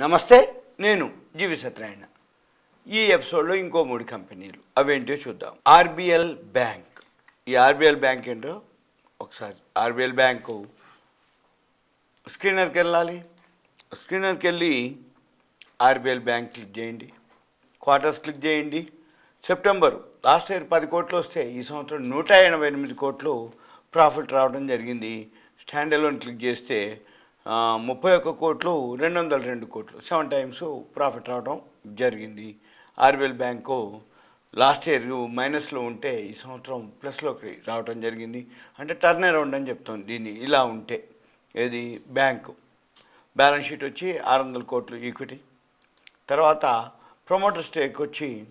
నమస్తే నేను జీవి సత్యనారాయణ. ఈ ఎపిసోడ్లో ఇంకో మూడు కంపెనీలు. అవేంటో చూద్దాం. RBL bank. ఈ ఆర్బిఎల్ బ్యాంక్ ఏంటో ఒకసారి. ఆర్బిఎల్ బ్యాంకు స్క్రీనర్కి వెళ్ళాలి. స్క్రీనర్కి వెళ్ళి ఆర్బిఎల్ బ్యాంక్ క్లిక్ చేయండి. క్వార్టర్స్ క్లిక్ చేయండి. సెప్టెంబర్ లాస్ట్ ఇయర్ పది కోట్లు వస్తే ఈ సంవత్సరం నూట ఎనభై ఎనిమిది కోట్లు ప్రాఫిట్ రావడం జరిగింది. స్టాండ్ అలోన్ క్లిక్ చేస్తే ముప్పై ఒక్క కోట్లు రెండు వందల రెండు కోట్లు సెవెన్ టైమ్స్ ప్రాఫిట్ రావడం జరిగింది. ఆర్బిఎల్ బ్యాంకు లాస్ట్ ఇయర్ మైనస్లో ఉంటే ఈ సంవత్సరం ప్లస్లోకి రావడం జరిగింది. అంటే టర్న్ అరౌండ్ అని చెప్తాం దీన్ని. ఇలా ఉంటే ఏది? బ్యాంకు. బ్యాలెన్స్ షీట్ వచ్చి ఆరు వందల కోట్లు ఈక్విటీ. తర్వాత ప్రమోటర్ స్టేక్ వచ్చి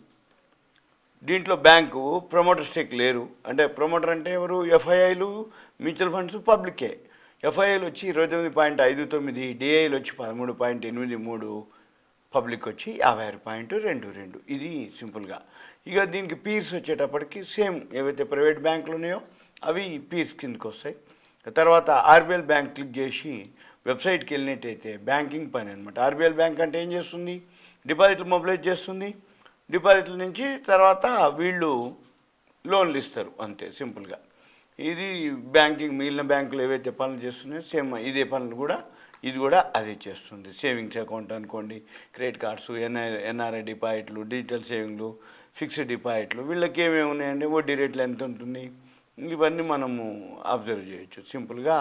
దీంట్లో బ్యాంకు ప్రమోటర్ స్టేక్ లేరు. అంటే ప్రమోటర్ అంటే ఎవరు? ఎఫ్ఐఐలు మ్యూచువల్ ఫండ్స్ పబ్లికే. ఎఫ్ఐఐలు వచ్చి ఇరవై తొమ్మిది పాయింట్ ఐదు తొమ్మిది డిఐలు వచ్చి పదమూడు పాయింట్ ఎనిమిది మూడు పబ్లిక్ వచ్చి యాభై ఆరు పాయింట్ రెండు రెండు. ఇది సింపుల్గా. ఇక దీనికి పీర్స్ వచ్చేటప్పటికి సేమ్ ఏవైతే ప్రైవేట్ బ్యాంకులు ఉన్నాయో అవి పీర్స్ కిందకి వస్తాయి. తర్వాత ఆర్బిఎల్ బ్యాంక్ క్లిక్ చేసి వెబ్సైట్కి వెళ్ళినట్టయితే బ్యాంకింగ్ పని అనమాట ఆర్బిఎల్ బ్యాంక్ అంటే ఏం చేస్తుంది? డిపాజిట్లు మొబిలైజ్ చేస్తుంది. డిపాజిట్ల నుంచి తర్వాత వీళ్ళు లోన్లు ఇస్తారు అంతే సింపుల్గా. ఇది బ్యాంకింగ్ మిగిలిన బ్యాంకులు ఏవైతే పనులు చేస్తున్నాయో సేమ్ ఇదే పనులు కూడా ఇది కూడా అదే చేస్తుంది. సేవింగ్స్ అకౌంట్ అనుకోండి క్రెడిట్ కార్డ్స్ ఎన్ఐ ఎన్ఆర్ఐ డిపాజిట్లు డిజిటల్ సేవింగ్లు ఫిక్స్డ్ డిపాజిట్లు వీళ్ళకి ఏమేమి ఉన్నాయండి? వడ్డీ రేట్లు ఎంత ఉంటుంది? ఇవన్నీ మనము అబ్జర్వ్ చేయొచ్చు. సింపుల్గా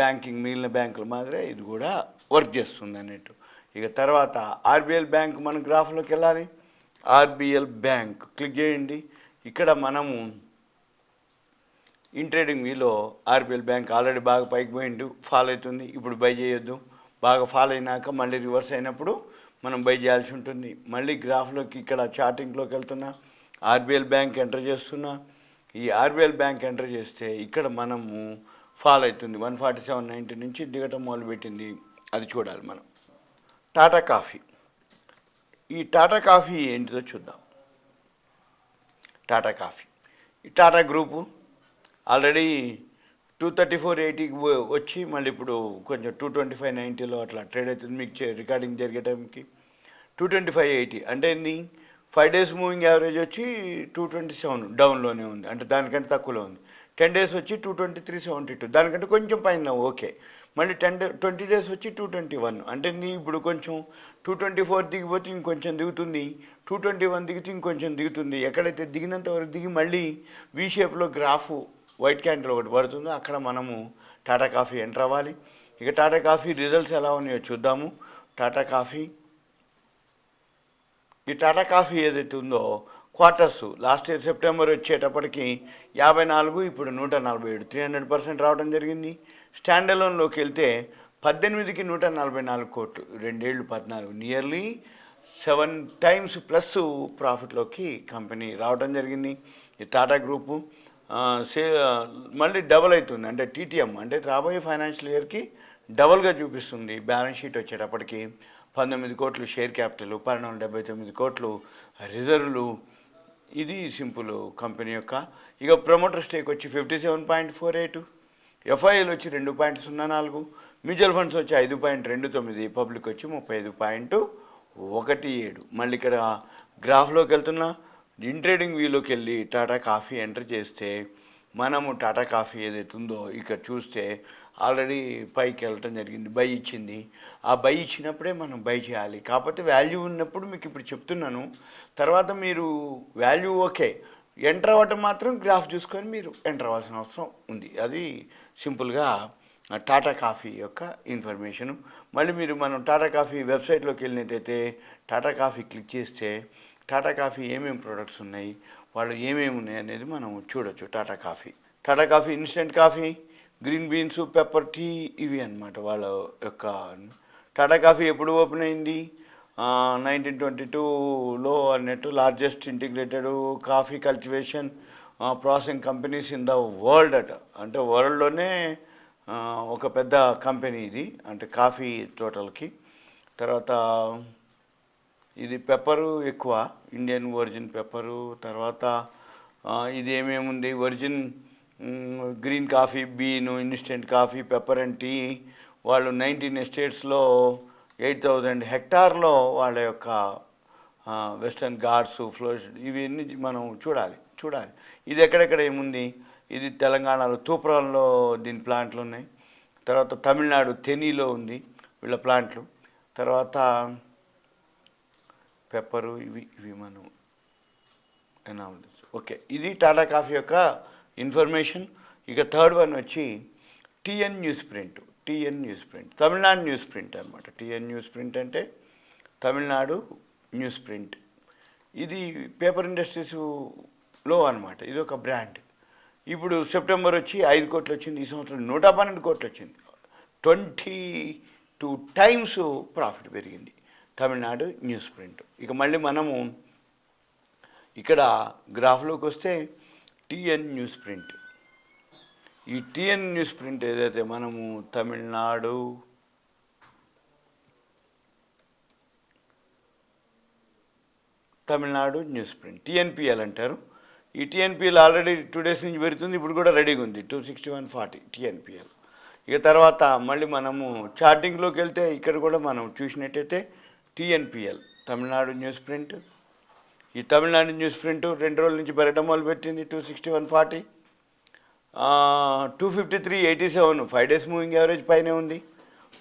బ్యాంకింగ్ మిగిలిన బ్యాంకుల మాదిరే ఇది కూడా వర్క్ చేస్తుంది అన్నట్టు. ఇక తర్వాత ఆర్బిఎల్ బ్యాంక్ మన గ్రాఫ్లోకి వెళ్ళాలి. ఆర్బిఎల్ బ్యాంక్ క్లిక్ చేయండి. ఇక్కడ మనము ఇన్ ట్రేడింగ్ వీలో ఆర్బిఎల్ బ్యాంక్ ఆల్రెడీ బాగా పైకి పోయిండు ఫాల్ అవుతుంది. ఇప్పుడు బై చేయొద్దు. బాగా ఫాల్ అయినాక మళ్ళీ రివర్స్ అయినప్పుడు మనం బై చేయాల్సి ఉంటుంది. మళ్ళీ గ్రాఫ్లోకి ఇక్కడ చార్టింగ్లోకి వెళ్తున్నా ఆర్బీఎల్ బ్యాంక్ ఎంటర్ చేస్తున్నా. ఈ ఆర్బీఎల్ బ్యాంక్ ఎంటర్ చేస్తే ఇక్కడ మనము ఫాల్ అవుతుంది. వన్ ఫార్టీ సెవెన్ నైంటీ నుంచి దిగటం మొదలుపెట్టింది. అది చూడాలి మనం. టాటా కాఫీ. ఈ టాటా కాఫీ ఏంటిదో చూద్దాం. టాటా కాఫీ. ఈ Tata group already two thirty four ఎయిటీకి వచ్చి మళ్ళీ ఇప్పుడు కొంచెం టూ ట్వంటీ ఫైవ్ నైంటీలో అట్లా ట్రేడ్ అవుతుంది మీకు చే- రికార్డింగ్ జరిగే టైంకి. టూ ట్వంటీ ఫైవ్ ఎయిటీ అంటే ఏంది? ఫైవ్ డేస్ మూవింగ్ యావరేజ్ వచ్చి టూ ట్వంటీ సెవెన్ డౌన్లోనే ఉంది. అంటే దానికంటే తక్కువలో ఉంది. టెన్ డేస్ వచ్చి two twenty three seventy two దానికంటే కొంచెం పైన ఓకే. మళ్ళీ టెన్ డే ట్వంటీ డేస్ వచ్చి టూ ట్వంటీ వన్ అంటే నీ ఇప్పుడు కొంచెం టూ ట్వంటీ ఫోర్ దిగిపోతే ఇంకొంచెం దిగుతుంది. టూ ట్వంటీ వన్ దిగితే ఇంకొంచెం దిగుతుంది. ఎక్కడైతే దిగినంత వరకు దిగి మళ్ళీ వీ షేప్లో గ్రాఫ్ వైట్ క్యాండిల్ ఒకటి పడుతుంది. అక్కడ మనము టాటా కాఫీ ఎంటర్ అవ్వాలి. ఇక టాటా కాఫీ రిజల్ట్స్ ఎలా ఉన్నాయో చూద్దాము. టాటా కాఫీ. ఈ టాటా కాఫీ ఏదైతే ఉందో క్వార్టర్స్ లాస్ట్ ఇయర్ సెప్టెంబర్ వచ్చేటప్పటికి యాభై నాలుగు ఇప్పుడు నూట నలభై ఏడు త్రీ హండ్రెడ్ పర్సెంట్ రావడం జరిగింది. స్టాండర్లోన్లోకి వెళ్తే పద్దెనిమిదికి నూట నలభై నాలుగు కోట్లు రెండేళ్ళు పద్నాలుగు నియర్లీ సెవెన్ టైమ్స్ ప్లస్ ప్రాఫిట్లోకి కంపెనీ రావడం జరిగింది. ఈ టాటా గ్రూపు మళ్ళీ డబల్ అవుతుంది. అంటే టీటీఎం అంటే రాబోయే ఫైనాన్షియల్ ఇయర్కి డబల్గా చూపిస్తుంది బ్యాలెన్స్ షీట్ వచ్చేటప్పటికి. పంతొమ్మిది కోట్లు షేర్ క్యాపిటల్ పన్నెండు వందల డెబ్బై తొమ్మిది కోట్లు రిజర్వులు. ఇది సింపుల్ కంపెనీ యొక్క. ఇక ప్రమోటర్ స్టేక్ వచ్చి fifty seven point four eight FIL వచ్చి రెండు పాయింట్ సున్నా నాలుగు మ్యూచువల్ ఫండ్స్ వచ్చి ఐదు పాయింట్ రెండు తొమ్మిది పబ్లిక్ వచ్చి ముప్పై ఐదు పాయింట్ ఒకటి ఏడు. మళ్ళీ ఇక్కడ గ్రాఫ్లోకి వెళ్తున్నా. ఇన్ ట్రేడింగ్ వ్యూలోకి వెళ్ళి టాటా కాఫీ ఎంటర్ చేస్తే మనము టాటా కాఫీ ఏదైతే ఉందో ఇక్కడ చూస్తే ఆల్రెడీ పైకి వెళ్ళటం జరిగింది బై ఇచ్చింది. ఆ బై ఇచ్చినప్పుడే మనం బై చేయాలి. కాకపోతే వాల్యూ ఉన్నప్పుడు మీకు ఇప్పుడు చెప్తున్నాను. తర్వాత మీరు వాల్యూ ఓకే ఎంటర్ అవ్వటం మాత్రం గ్రాఫ్ చూసుకొని మీరు ఎంటర్ అవ్వాల్సిన అవసరం ఉంది. అది సింపుల్గా టాటా కాఫీ యొక్క ఇన్ఫర్మేషను మళ్ళీ మీరు మనం టాటా కాఫీ వెబ్సైట్లోకి వెళ్ళినట్టయితే టాటా కాఫీ క్లిక్ చేస్తే టాటా కాఫీ ఏమేమి ప్రొడక్ట్స్ ఉన్నాయి? వాళ్ళు ఏమేమి ఉన్నాయి అనేది మనం చూడొచ్చు. Tata coffee Tata coffee instant coffee green beans pepper tea ఇవి అన్నమాట వాళ్ళ యొక్క టాటా కాఫీ ఎప్పుడు ఓపెన్ అయింది? నైన్టీన్ ట్వంటీ టూలో అన్నట్టు largest integrated coffee cultivation processing companies in the world అట. అంటే వరల్డ్లోనే ఒక పెద్ద కంపెనీ ఇది. అంటే కాఫీ టోటల్కి తర్వాత ఇది పెప్పరు ఎక్కువ ఇండియన్ ఒరిజిన్ పెప్పరు తర్వాత ఇది ఏమేముంది? Origin green coffee bean instant coffee pepper and tea వాళ్ళు నైన్టీన్ ఎస్టేట్స్లో ఎయిట్ థౌజండ్ హెక్టార్లో వాళ్ళ యొక్క వెస్టర్న్ ఘాట్స్ ఫ్లోర్స్ ఇవన్నీ మనం చూడాలి చూడాలి. ఇది ఎక్కడెక్కడ ఏముంది? ఇది తెలంగాణలో తూప్రాల్లో దీని ప్లాంట్లు ఉన్నాయి. తర్వాత తమిళనాడు తెనీలో ఉంది వీళ్ళ ప్లాంట్లు. తర్వాత పెప్పరు ఇవి ఇవి మనం ఎనాలిసిస్ ఓకే ఇది టాటా కాఫీ యొక్క ఇన్ఫర్మేషన్ ఇక థర్డ్ వన్ వచ్చి TN news print TN news print Tamil Nadu news print అనమాట టిఎన్ న్యూస్ ప్రింట్ అంటే తమిళనాడు న్యూస్ ప్రింట్ ఇది పేపర్ ఇండస్ట్రీస్లో అనమాట ఇది ఒక బ్రాండ్ ఇప్పుడు సెప్టెంబర్ వచ్చి ఐదు కోట్లు వచ్చింది. ఈ సంవత్సరం నూట పన్నెండు కోట్లు వచ్చింది. ట్వంటీ టూ టైమ్స్ ప్రాఫిట్ పెరిగింది. Tamil Nadu news print. ఇక మళ్ళీ మనము ఇక్కడ గ్రాఫ్లోకి వస్తే టిఎన్ న్యూస్ ప్రింట్. ఈ టిఎన్ న్యూస్ ప్రింట్ ఏదైతే మనము Tamil Nadu Tamil Nadu news print TNPL అంటారు. ఈ టీఎన్పిఎల్ ఆల్రెడీ టూ డేస్ నుంచి పెడుతుంది ఇప్పుడు కూడా రెడీగా ఉంది two sixty one forty TNPL. ఇక తర్వాత మళ్ళీ మనము చార్టింగ్లోకి వెళ్తే ఇక్కడ కూడా మనం చూసినట్టయితే టీఎన్పిఎల్ తమిళనాడు న్యూస్ ప్రింట్. ఈ తమిళనాడు న్యూస్ ప్రింట్ రెండు రోజుల నుంచి పెరగడం మొదలుపెట్టింది two sixty one forty. Two fifty three eighty seven five days moving average పైనే ఉంది.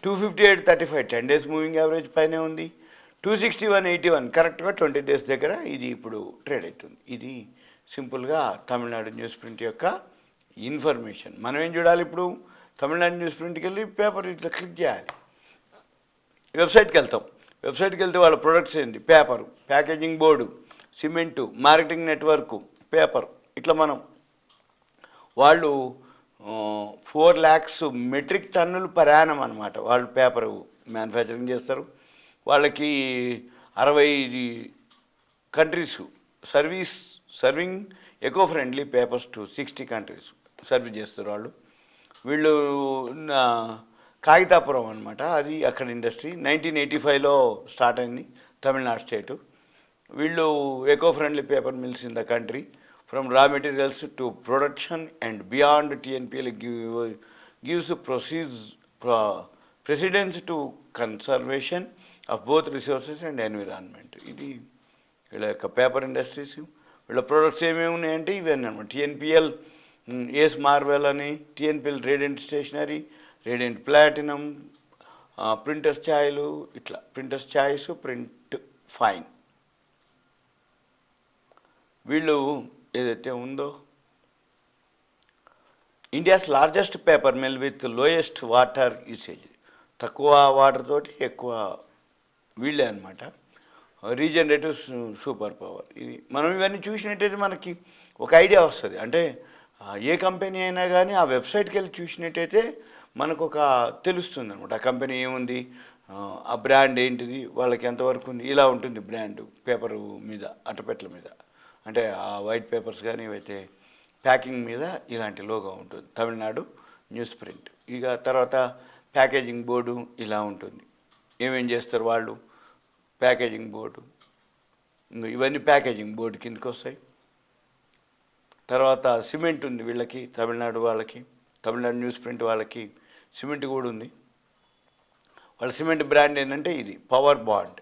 Two fifty eight thirty five ten days moving average పైనే ఉంది. Two sixty one eighty one కరెక్ట్గా ట్వంటీ డేస్ దగ్గర ఇది ఇప్పుడు ట్రేడ్ అవుతుంది. ఇది సింపుల్గా తమిళనాడు న్యూస్ ప్రింట్ యొక్క ఇన్ఫర్మేషన్. మనం ఏం చూడాలి ఇప్పుడు? తమిళనాడు న్యూస్ ప్రింట్కి వెళ్ళి పేపర్ ఇట్లా క్లిక్ చేయాలి. వెబ్సైట్కి వెళ్తాం. వెబ్సైట్కి వెళ్తే వాళ్ళ ప్రొడక్ట్స్ ఏంటి? Paper packaging board cement marketing network paper. ఇట్లా మనం వాళ్ళు ఫోర్ ల్యాక్స్ మెట్రిక్ టన్నులు ప్రయాణం అనమాట వాళ్ళు పేపర్ మ్యానుఫ్యాక్చరింగ్ చేస్తారు. వాళ్ళకి అరవై countries service serving eco friendly papers to sixty countries service చేస్తారు వాళ్ళు. వీళ్ళు కాగితాపురం అనమాట అది అక్కడ ఇండస్ట్రీ. నైన్టీన్ ఎయిటీ ఫైవ్లో స్టార్ట్ అయింది తమిళనాడు స్టేటు. వీళ్ళు eco friendly paper mills in the country. From raw materials to production and beyond TNPL give gives proceeds precedence to conservation of both resources and environment. ఇది వీళ్ళ యొక్క paper industries. వీళ్ళ products ఏమేమి ఉన్నాయంటే ఇవన్నీ అనమాట టీఎన్పిఎల్ ఏస్ మార్వెల్ అని TNPL radiant stationery radiant platinum printers ఛాయలు ఇట్లా. ప్రింటర్స్ ఛాయిస్ ప్రింట్ ఫైన్ వీళ్ళు ఏదైతే ఉందో India's largest paper mill with lowest water usage తక్కువ వాటర్ తోటి ఎక్కువ వీళ్ళే అనమాట రీజనరేటివ్ సూపర్ పవర్ ఇది మనం ఇవన్నీ చూసినట్టయితే మనకి ఒక ఐడియా వస్తుంది. అంటే ఏ కంపెనీ అయినా కానీ ఆ వెబ్సైట్కి వెళ్ళి చూసినట్టయితే మనకు ఒక తెలుస్తుంది అనమాట ఆ కంపెనీ ఏముంది? ఆ, బ్రాండ్ ఏంటిది? వాళ్ళకి ఎంతవరకు ఉంది? ఇలా ఉంటుంది బ్రాండ్ పేపర్ మీద అట్టపెట్ల మీద. అంటే ఆ వైట్ పేపర్స్ కానీ ఇవైతే ప్యాకింగ్ మీద ఇలాంటి లోగో ఉంటుంది. Tamil Nadu news print. ఇక తర్వాత ప్యాకేజింగ్ బోర్డు ఇలా ఉంటుంది. ఏమేం చేస్తారు వాళ్ళు? Packaging board. ఇవన్నీ ప్యాకేజింగ్ బోర్డు కిందకి వస్తాయి తర్వాత సిమెంట్ ఉంది వీళ్ళకి తమిళనాడు వాళ్ళకి తమిళనాడు న్యూస్ ప్రింట్ వాళ్ళకి. సిమెంట్ కూడా ఉంది. వాళ్ళ సిమెంట్ బ్రాండ్ ఏంటంటే ఇది పవర్ బాండ్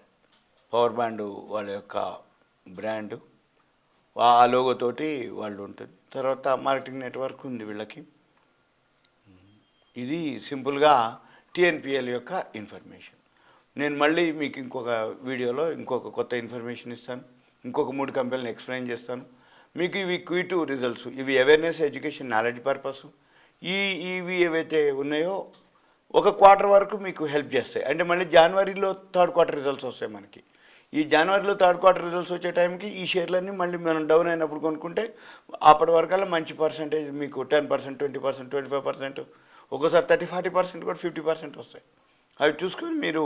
పవర్ బాండ్ వాళ్ళ యొక్క బ్రాండు. ఆ లోగోతోటి వాళ్ళు ఉంటుంది. తర్వాత మార్కెటింగ్ నెట్వర్క్ ఉంది వీళ్ళకి. ఇది సింపుల్గా టీఎన్పిఎల్ యొక్క ఇన్ఫర్మేషన్ నేను మళ్ళీ మీకు ఇంకొక వీడియోలో ఇంకొక కొత్త ఇన్ఫర్మేషన్ ఇస్తాను. ఇంకొక మూడు కంపెనీలను ఎక్స్ప్లెయిన్ చేస్తాను. మీకు ఇవి క్వీటు రిజల్ట్స్ ఇవి అవేర్నెస్ ఎడ్యుకేషన్ నాలెడ్జ్ పర్పస్ ఈ ఇవి ఏవైతే ఉన్నాయో ఒక క్వార్టర్ వరకు మీకు హెల్ప్ చేస్తాయి. అంటే మళ్ళీ జనవరిలో థర్డ్ క్వార్టర్ రిజల్ట్స్ వస్తాయి మనకి. ఈ జనవరిలో థర్డ్ క్వార్టర్ రిజల్ట్స్ వచ్చే టైంకి ఈ షేర్లన్నీ మళ్ళీ మనం డౌన్ అయినప్పుడు కొనుక్కుంటే అప్పటి వరకల్లా మంచి పర్సెంటేజ్ మీకు ten percent twenty percent twenty five percent ఒక్కోసారి థర్టీ ఫార్టీ పర్సెంట్ కూడా ఫిఫ్టీ పర్సెంట్ వస్తాయి. అవి చూసుకొని మీరు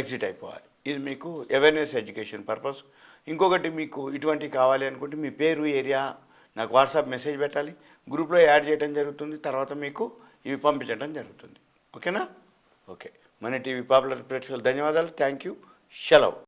ఎగ్జిట్ అయిపోవాలి. ఇది మీకు అవేర్నెస్ ఎడ్యుకేషన్ పర్పస్. ఇంకొకటి మీకు ఇటువంటివి కావాలి అనుకుంటే మీ పేరు ఏరియా నాకు వాట్సాప్ మెసేజ్ పెట్టాలి. గ్రూప్లో యాడ్ చేయడం జరుగుతుంది తర్వాత మీకు ఇవి పంపించడం జరుగుతుంది. ఓకేనా? ఓకే. మన టీవీ పాపులర్ ప్రేక్షకులు ధన్యవాదాలు. Thank you. సెలవు